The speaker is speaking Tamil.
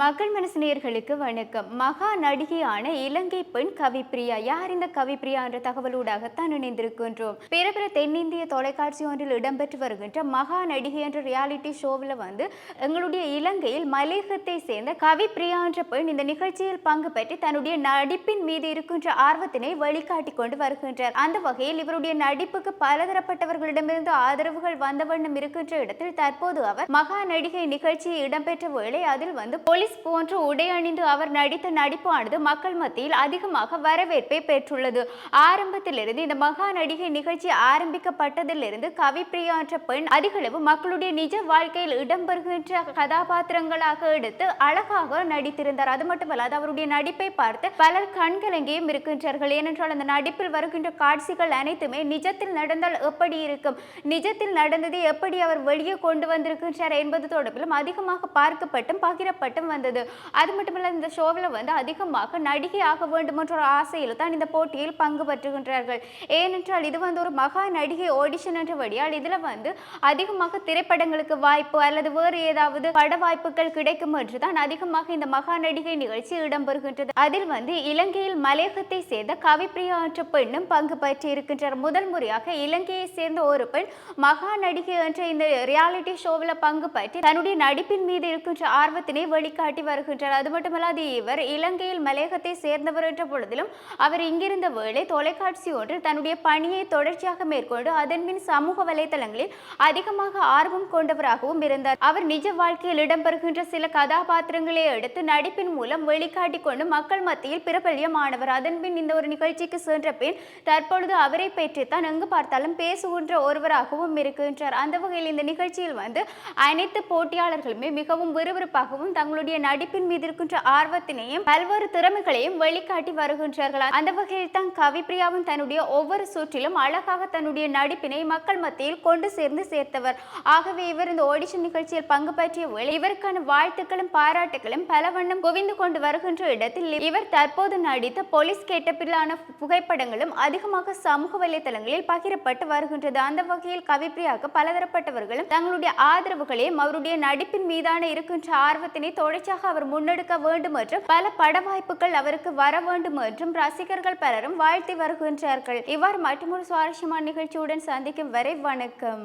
மக்கள் மனசு நேயர்களுக்கு வணக்கம். மகா நடிகையான இலங்கை பெண் கவிப்பிரியா யார் இந்த கவிப்பிரியா என்ற தகவலூடாகத்தான் இணைந்திருக்கின்றோம். பிற பிற தென்னிந்திய தொலைக்காட்சி ஒன்றில் இடம்பெற்று வருகின்ற மகா நடிகை என்ற ரியாலிட்டி ஷோவில் வந்து எங்களுடைய இலங்கையில் மலேகத்தை சேர்ந்த கவிப்பிரியா என்ற பெண் இந்த நிகழ்ச்சியில் பங்கு பெற்று தன்னுடைய நடிப்பின் மீது இருக்கின்ற ஆர்வத்தினை வழிகாட்டி கொண்டு வருகின்றார். அந்த வகையில் இவருடைய நடிப்புக்கு பலதரப்பட்டவர்களிடமிருந்து ஆதரவுகள் வந்த வண்ணம் இருக்கின்ற இடத்தில் தற்போது அவர் மகா நடிகை நிகழ்ச்சி இடம்பெற்ற வேளை அதில் வந்து போலீஸ் போன்று உடை அணிந்து அவர் நடித்த நடிப்பானது மக்கள் மத்தியில் அதிகமாக வரவேற்பை பெற்றுள்ளது. ஆரம்பத்திலிருந்து இந்த மகா நடிகை நிகழ்ச்சி ஆரம்பிக்கப்பட்டதிலிருந்து கவிப்பிரியா என்ற பெண் அதிகளவு மக்களுடைய நிஜ வாழ்க்கையில் இடம்பெறுகின்ற கதாபாத்திரங்களாக எடுத்து அழகாக நடித்திருந்தார். அது மட்டுமல்லாது அவருடைய நடிப்பை பார்த்து பலர் கண்கலங்கியும் இருக்கின்றார்கள். ஏனென்றால் அந்த நடிப்பில் வருகின்ற காட்சிகள் அனைத்துமே நிஜத்தில் நடந்தால் எப்படி இருக்கும்? நிஜத்தில் நடந்ததை எப்படி அவர் வெளியே கொண்டு வந்திருக்கின்றார் என்பது தொடர்பிலும் அதிகமாக பார்க்கப்பட்டும் பகிரப்பட்டும் வந்தது. அது மட்டுமல்ல இந்த ஷோவில் வந்து அதிகமாக நடிகை ஆக வேண்டும் என்ற ஒரு ஆசையில் தான் இந்த போட்டியில் பங்கு பெற்றுகின்றார்கள். ஏனென்றால் இது வந்து ஒரு மகா நடிகை ஆடிஷன் என்றபடியால் இதில் வந்து அதிகமாக திரைப்படங்களுக்கு வாய்ப்பு அல்லது வேறு ஏதாவது பட வாய்ப்புகள் கிடைக்கும் என்று தான் அதிகமாக இந்த மகா நடிகை நிகழ்ச்சி இடம்பெறுகின்றது. அதில் வந்து இலங்கையில் மலையகத்தை சேர்ந்த கவிப்பிரியா என்ற பெண்ணும் பங்கு பற்றி இருக்கின்றார் முதல் முறையாக இலங்கையை சேர்ந்த ஒரு பெண் மகா நடிகை என்ற இந்த ரியாலிட்டி ஷோவில் பங்கு பற்றி தன்னுடைய நடிப்பின் மீது இருக்கின்ற ஆர்வத்தினை வெளிக்காட்டி வருகின்றார் அது மட்டுமல்லாது இவர் இலங்கையில் மலையகத்தை சேர்ந்தவர் என்ற பொழுதிலும் அவர் இங்கிருந்த வேளை தொலைக்காட்சி ஒன்றில் தன்னுடைய பணியை தொடர்ச்சியாக மேற்கொண்டு அதன் பின் சமூக வலைதளங்களில் அதிகமாக ஆர்வம் கொண்டவராகவும் இருந்தார். அவர் நிஜ வாழ்க்கையில் இடம்பெறுகின்ற சில கதாபாத்திரங்களை எடுத்து நடிப்பின் மூலம் வெளிக்காட்டி கொண்டு மக்கள் மத்தியில் பிரபல்யமானவர். ஆனவர் அதன்பின் இந்த ஒரு நிகழ்ச்சிக்கு சென்ற பின் தற்பொழுது அவரை பற்றித்தான் எங்கு பார்த்தாலும் பேசுகின்ற ஒருவராகவும் இருக்கின்றார். அந்த வகையில் இந்த நிகழ்ச்சியில் வந்து அனைத்து போட்டியாளர்களுமே மிகவும் விறுவிறுப்பாகவும் தங்களுடைய நடிப்பின் மீது இருக்கின்ற ஆர்வத்தினையும் பல்வேறு திறமைகளையும் வெளிக்காட்டி வருகின்றார்கள்? அந்த வகையில் தான் கவிப்பிரியாவும் தன்னுடைய ஒவ்வொரு சுற்றிலும் அழகாக தன்னுடைய நடிப்பினை மக்கள் மத்தியில் கொண்டு சேர்ந்து சேர்த்தவர். ஆகவே இவர் இந்த ஆடிஷன் நிகழ்ச்சியில் பங்கு பற்றிய இவருக்கான வாழ்த்துக்களும் பாராட்டுகளும் பல வண்ணம் குவிந்து கொண்டு வருகின்ற இடத்தில் இவர் தற்போது நடித்த போலீஸ் கேட்டப்பிலான புகைப்படங்களும் அதிகமாக சமூக வலைதளங்களில் பகிரப்பட்டு வருகின்றது. அந்த வகையில் கவிப்பிரியாவுக்கு பலதரப்பட்டவர்களும் தங்களுடைய ஆதரவுகளையும் அவருடைய நடிப்பின் மீதான இருக்கின்ற ஆர்வத்தினை தொடர்ச்சியாக அவர் முன்னெடுக்க வேண்டும் என்றும் பல பட வாய்ப்புகள் அவருக்கு வர வேண்டும் என்றும் ரசிகர்கள் பலரும் வாழ்த்தி வருகின்றார்கள். இவ்வாறு மற்றொரு சுவாரஸ்யமான நிகழ்ச்சியுடன் சந்திக்கும் வரை வணக்கம்.